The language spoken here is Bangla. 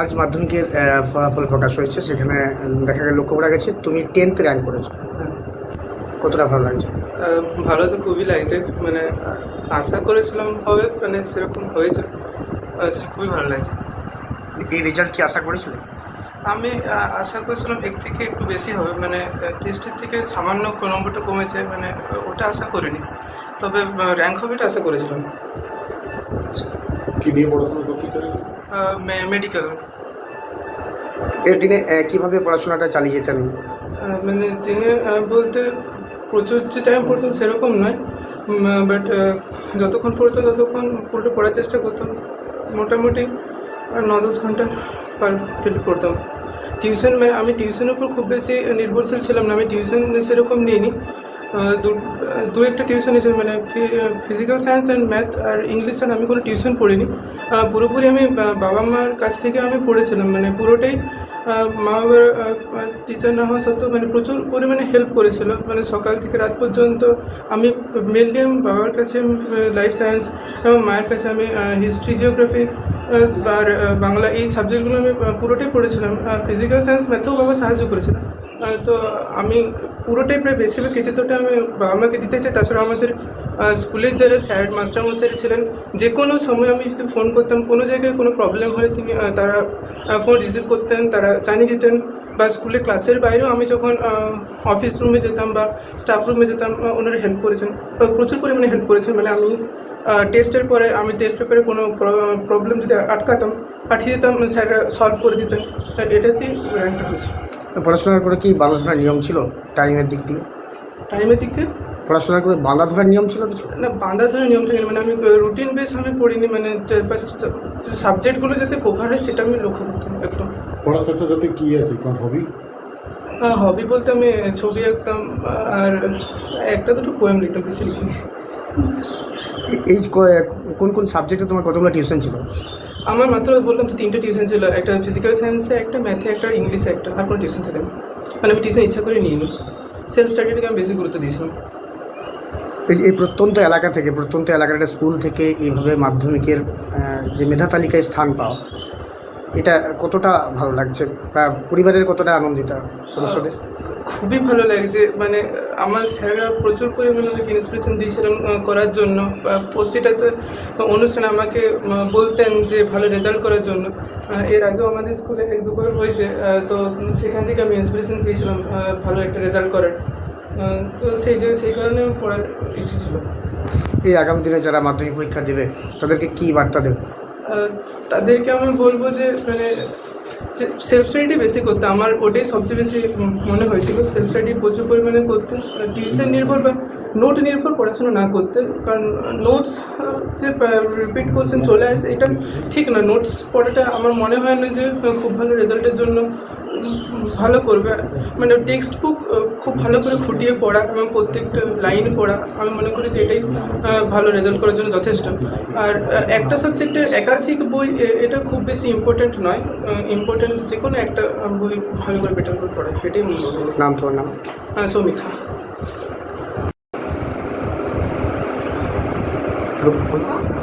আজ মাধ্যমিকের ফলাফল প্রকাশ হয়েছে সেখানে দেখা গেল লক্ষ্য করা গেছে তুমি টেন্থ র্যাঙ্ক করেছ। কতটা ভালো লাগছে? ভালো তো খুবই লাগছে মানে আশা করেছিলাম হবে মানে সেরকম হয়েছে। সে খুবই ভালো লাগছে। এই রেজাল্ট কি আশা করেছিলে? আমি আশা করেছিলাম এক থেকে একটু বেশি হবে মানে টেস্টের থেকে সামান্য নম্বরটা কমেছে মানে ওটা আশা করিনি। তবে র্যাঙ্ক হবে এটা আশা করেছিলাম। কি নিয়ে পড়াশোনা মেডিকেল এর দিনে আহ, কীভাবে পড়াশোনাটা চালিয়ে যেতেন মানে দিনে বলতে প্রচুর যে টাইম পড়তাম সেরকম নয় বাট যতক্ষণ পড়তাম ততক্ষণ পুরোটা পড়ার চেষ্টা করতাম মোটামুটি ন দশ ঘণ্টা পার ডেলি পড়তাম। টিউশন মানে আমি টিউশনের উপর খুব বেশি নির্ভরশীল ছিলাম না আমি টিউশন সেরকম নিইনি। দু একটা টিউশন নিয়েছি মানে ফিজিক্যাল সায়েন্স অ্যান্ড ম্যাথ আর ইংলিশ আর আমি কোনো টিউশন পড়িনি। পুরোপুরি আমি বাবা মার কাছ থেকে আমি পড়েছিলাম। মানে পুরোটাই মা বাবার টিচার না হওয়া সত্ত্বেও মানে প্রচুর পরিমাণে হেল্প করেছিল। মানে সকাল থেকে রাত পর্যন্ত আমি মেনলি আমি বাবার কাছে লাইফ সায়েন্স এবং মায়ের কাছে আমি হিস্ট্রি জিওগ্রাফি আর বাংলা এই সাবজেক্টগুলো আমি পুরোটাই পড়েছিলাম। ফিজিক্যাল সায়েন্স ম্যাথেও বাবা সাহায্য করেছিলাম তো আমি পুরোটাই প্রায় বেশিরভাগ কৃতিত্বটা আমি বাবা মাকে দিতে চাই। তাছাড়া আমাদের স্কুলের যারা স্যার মাস্টারমশাই ছিলেন, যে কোনো সময় আমি যদি ফোন করতাম, কোনো জায়গায় কোনো প্রবলেম হলে তিনি তারা ফোন রিসিভ করতেন, তারা জানিয়ে দিতেন। বা স্কুলে ক্লাসের বাইরেও আমি যখন অফিস রুমে যেতাম বা স্টাফ রুমে যেতাম ওনারা হেল্প করেছেন। প্রচুর পরিমাণে হেল্প করেছেন। মানে আমি টেস্টের পরে আমি টেস্ট পেপারে কোনো প্রবলেম যদি আটকাতাম, পাঠিয়ে দিতাম স্যাররা সলভ করে দিতেন। এটাতেই র্যাঙ্কটা হয়েছে পড়াশোনার করে কি বাঁধা ধরার নিয়ম ছিল টাইমের দিক দিয়ে? টাইমের দিক থেকে পড়াশোনার করে বাঁধা ধরার নিয়ম ছিল কিছু? না বাঁধা ধরার নিয়ম থাকে মানে আমি রুটিন বেস আমি পড়িনি মানে সাবজেক্টগুলো যাতে কভার হয় সেটা আমি লক্ষ্য করতাম একটু। পড়াশোনার সাথে সাথে কি আছে? তোমার হবি হ্যাঁ হবি বলতে আমি ছবি আঁকতাম আর একটা দুটো পোয়েম লিখতাম বেশি লিখিনি এ- এই কোন কোন সাবজেক্টে তোমার কতগুলো টিউশন ছিল? আমার মাত্র বললাম তো তিনটে টিউশন ছিল, একটা ফিজিক্যাল সায়েন্সে একটা ম্যাথে একটা ইংলিশে একটা আর কোনো টিউশন থাকে। না মানে আমি টিউশন ইচ্ছা করে নিয়ে নিই সেলফ স্টাডিটাকে আমি বেশি গুরুত্ব দিয়েছিলাম এই প্রত্যন্ত এলাকা থেকে, প্রত্যন্ত এলাকার একটা স্কুল থেকে এইভাবে মাধ্যমিকের যে মেধা তালিকায় স্থান পাও এটা কতটা ভালো লাগছে? বা পরিবারের কতটা আনন্দিত সদস্যদের? খুবই ভালো লাগছে। মানে আমার স্যাররা প্রচুর পরিমাণে আমাকে ইন্সপিরেশন দিয়েছিলেন করার জন্য। প্রতিটাতে অনুষ্ঠানে আমাকে বলতেন যে ভালো রেজাল্ট করার জন্য। এর আগেও আমাদের স্কুলে এক দুবার হয়েছে। তো সেখান থেকে আমি ইন্সপিরেশন পেয়েছিলাম ভালো একটা রেজাল্ট করার। তো সেই যে সেই কারণে পড়ার ইচ্ছে ছিল। এই আগামী দিনে যারা মাধ্যমিক পরীক্ষা দেবে তাদেরকে কী বার্তা দেবে তাদেরকে আমি বলব যে মানে সেলফ স্টাডি বেশি করতে, আমার ওটাই সবচেয়ে বেশি মনে হয়েছিল। সেলফ স্টাডি প্রচুর পরিমাণে করতে টিউশন নির্ভর বা নোট নির্ভর পড়াশোনা না করতে, কারণ নোটস যে রিপিট কোশ্চেন চলে আসে, এটা ঠিক না। নোটস পড়াটা আমার মনে হয় না যে খুব ভালো রেজাল্টের জন্য। ভালো করবে। মানে টেক্সট বুক খুব ভালো করে খুঁটিয়ে পড়া এবং প্রত্যেকটা লাইন পড়া আমি মনে করি যে এটাই ভালো রেজাল্ট করার জন্য যথেষ্ট। আর একটা সাবজেক্টের একাধিক বই এটা খুব বেশি ইম্পর্টেন্ট নয়। ইম্পর্টেন্ট যে কোনো একটা বই ভালো করে বেটার করে পড়া সেটাই নাম তোমার নাম? রূপ-